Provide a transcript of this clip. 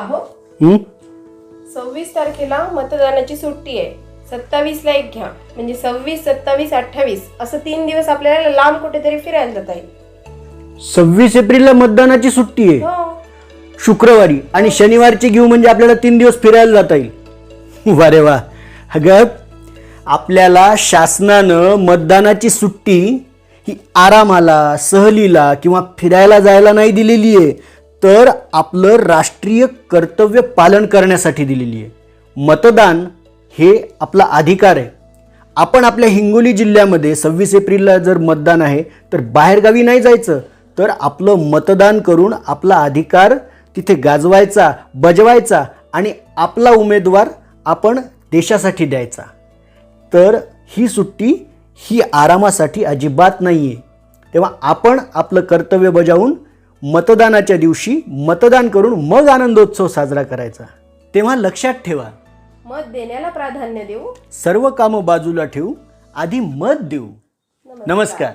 हं? सव्वीस तारखेला मतदानाची सुट्टी आहे. सत्तावीस ला एक घ्या. म्हणजे सव्वीस सत्तावीस अठ्ठावीस असं तीन दिवस आपल्याला लांब कुठेतरी फिरायला जाता येईल. सव्वीस एप्रिलला मतदानाची सुट्टी आहे. हो. शुक्रवारी आणि शनिवारची घेऊ म्हणजे आपल्याला तीन दिवस फिरायला जाता येईल. वा रे वा. अगं आपल्याला शासनानं मतदानाची सुट्टी ही आरामाला सहलीला किंवा फिरायला जायला नाही दिलेली आहे. तर आपलं राष्ट्रीय कर्तव्य पालन करण्यासाठी दिलेली आहे. मतदान हे आपला अधिकार आहे. आपण आपल्या हिंगोली जिल्ह्यामध्ये सव्वीस एप्रिलला जर मतदान आहे तर बाहेरगावी नाही जायचं तर आपलं मतदान करून आपला अधिकार तिथे गाजवायचा बजवायचा आणि आपला उमेदवार आपण देशासाठी द्यायचा. तर ही सुट्टी ही आरामासाठी अजिबात नाही आहे तेव्हा आपण आपलं कर्तव्य बजावून मतदानाच्या दिवशी मतदान करून मग आनंदोत्सव साजरा करायचा. तेव्हा लक्षात ठेवा. मत देण्याला प्राधान्य देऊ. सर्व कामं बाजूला ठेवू. आधी मत देऊ. नमस्कार.